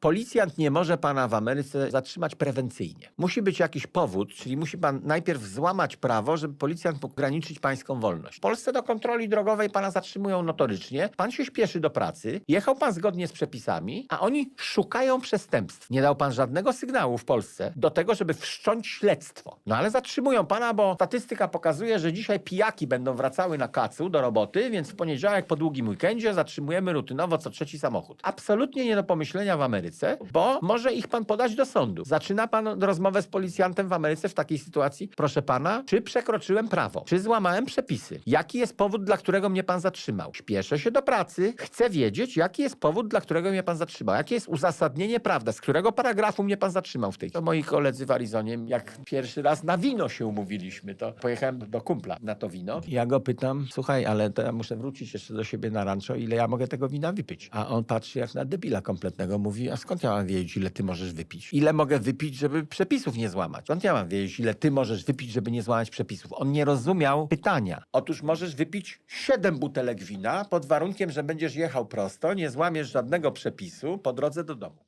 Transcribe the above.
Policjant nie może pana w Ameryce zatrzymać prewencyjnie. Musi być jakiś powód, czyli musi pan najpierw złamać prawo, żeby policjant mógł ograniczyć pańską wolność. W Polsce do kontroli drogowej pana zatrzymują notorycznie. Pan się śpieszy do pracy, jechał pan zgodnie z przepisami, a oni szukają przestępstw. Nie dał pan żadnego sygnału w Polsce do tego, żeby wszcząć śledztwo. No ale zatrzymują pana, bo statystyka pokazuje, że dzisiaj pijaki będą wracały na kacu do roboty, więc w poniedziałek po długim weekendzie zatrzymujemy rutynowo co trzeci samochód. Absolutnie nie do pomyślenia w Ameryce, bo może ich pan podać do sądu. Zaczyna pan rozmowę z policjantem w Ameryce w takiej sytuacji. Proszę pana, czy przekroczyłem prawo? Czy złamałem przepisy? Jaki jest powód, dla którego mnie pan zatrzymał? Śpieszę się do pracy, chcę wiedzieć, jaki jest powód, dla którego mnie pan zatrzymał. Jakie jest uzasadnienie, prawda? Z którego paragrafu mnie pan zatrzymał w tej To moi koledzy w Arizonie, jak pierwszy raz na wino się umówiliśmy, to pojechałem do kumpla na to wino. Ja go pytam, słuchaj, ale to ja muszę wrócić jeszcze do siebie na rancho, ile ja mogę tego wina wypić? A on patrzy jak na debila kompletnego, mówi, a skąd ja mam wiedzieć, ile ty możesz wypić? Ile mogę wypić, żeby przepisów nie złamać? Skąd ja mam wiedzieć, ile ty możesz wypić, żeby nie złamać przepisów? On nie rozumiał pytania. Otóż możesz wypić 7 butelek wina pod warunkiem, że będziesz jechał prosto, nie złamiesz żadnego przepisu po drodze do domu.